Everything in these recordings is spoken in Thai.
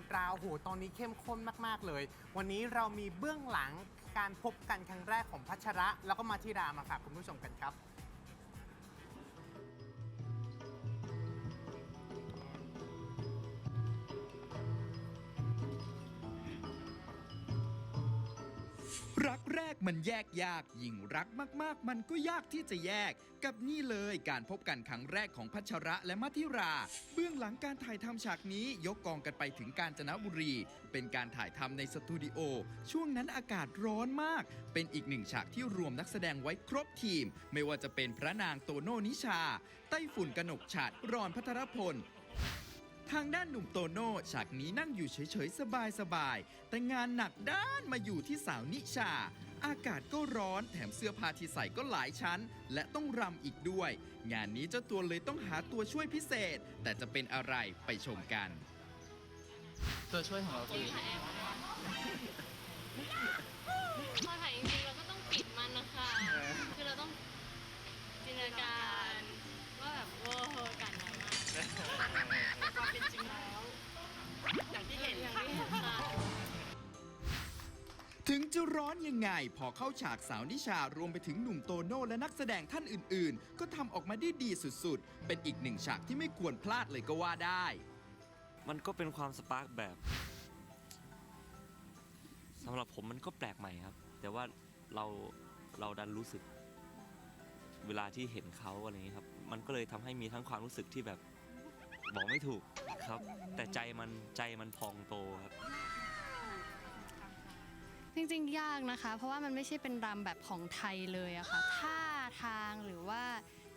นตราโอ้โหตอนนี้เข้มข้นมาก ๆ เลย วันนี้เรามีเบื้องหลังการพบกันครั้งแรกของพัชระ แล้วก็มาธิรามาฝากคุณผู้ชมกันครับ รักแรกมันแยกยาก ยิ่งรักมากๆ มันก็ยากที่จะแยก กับนี่เลยการพบกันครั้งแรกของพัชระและมัธิรา เบื้องหลังการถ่ายทำฉากนี้ยกกองกันไปถึงกาญจนบุรี เป็นการถ่ายทำในสตูดิโอ ช่วงนั้นอากาศร้อนมาก เป็นอีกหนึ่งฉากที่รวมนักแสดงไว้ครบทีม ไม่ว่าจะเป็นพระนางโตโนนิชา ไต้ฝุ่นกนกฉัดรอนพัทรพล ทางด้านหนุ่มโตโน่ฉากนี้นั่งอยู่เฉยๆ สบายๆ แต่งานหนักด้านมาอยู่ที่สาวนิชา อากาศก็ร้อนแถมเสื้อผ้าที่ใส่ก็หลายชั้น และต้องรำอีกด้วย งานนี้เจ้าตัวเลยต้องหาตัวช่วยพิเศษ แต่จะเป็นอะไรไปชมกัน ตัวช่วยของเราคือ พอถ่ายจริง จะร้อนยังไง พอเข้าฉากสาวนิชารวมไปถึงหนุ่มโตโน่และนักแสดงท่านอื่นๆ ก็ทำออกมาได้ดีสุดๆ เป็นอีกหนึ่งฉากที่ไม่ควรพลาดเลยก็ว่าได้ มันก็เป็นความสปาร์กแบบสำหรับผมมันก็แปลกใหม่ครับ แต่ว่าเราเราดันรู้สึก เวลาที่เห็นเขาอะไรอย่างนี้ครับ มันก็เลยทำให้มีทั้งความรู้สึกที่แบบบอกไม่ถูกครับ แต่ใจมันใจมันพองโตครับ จริงๆ ยากนะคะ เพราะว่ามันไม่ใช่เป็นรำแบบของไทยเลยอะค่ะท่าทางหรือว่า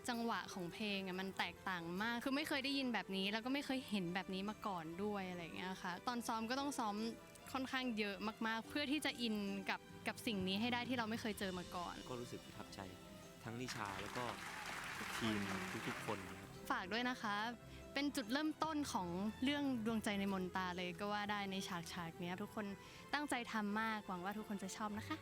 จังหวะของเพลงอะมันแตกต่างมาก คือไม่เคยได้ยินแบบนี้ แล้วก็ไม่เคยเห็นแบบนี้มาก่อนด้วยอะไรอย่างเงี้ยค่ะ ตอนซ้อมก็ต้องซ้อมค่อนข้างเยอะมากๆ เพื่อที่จะอินกับกับสิ่งนี้ให้ได้ที่เราไม่เคยเจอมาก่อน ก็รู้สึกประทับใจทั้งนิชาแล้วก็ทีมทุกๆคนนะครับ ฝากด้วยนะคะ เป็นจุดเริ่มต้นของเรื่องดวงใจในมนตาเลยก็ว่าได้ในฉากฉากนี้ทุกคนตั้งใจทำมากหวังว่าทุกคนจะชอบนะคะ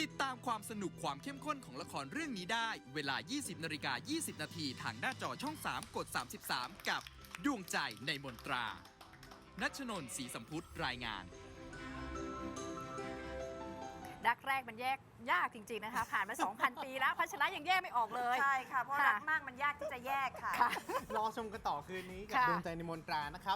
ติดตามความสนุกความเข้มข้นของละครเรื่องนี้ได้ เวลา 20นาฬิกา20 นาทีทางหน้าจอช่อง 3 กด 33 กับดวงใจในมนตรา นัชนนท์ศรีสัมพุทธรายงาน รักแรกมันแยกยากจริงๆนะคะ ผ่านมา 2,000 ปีแล้วพัชระยังแยกไม่ออกเลย ใช่ค่ะ เพราะค่ะรักมากมันยากที่จะแยกค่ะ ค่ะ รอชมกันต่อคืนนี้กับค่ะ ดวงใจในมนตรานะครับ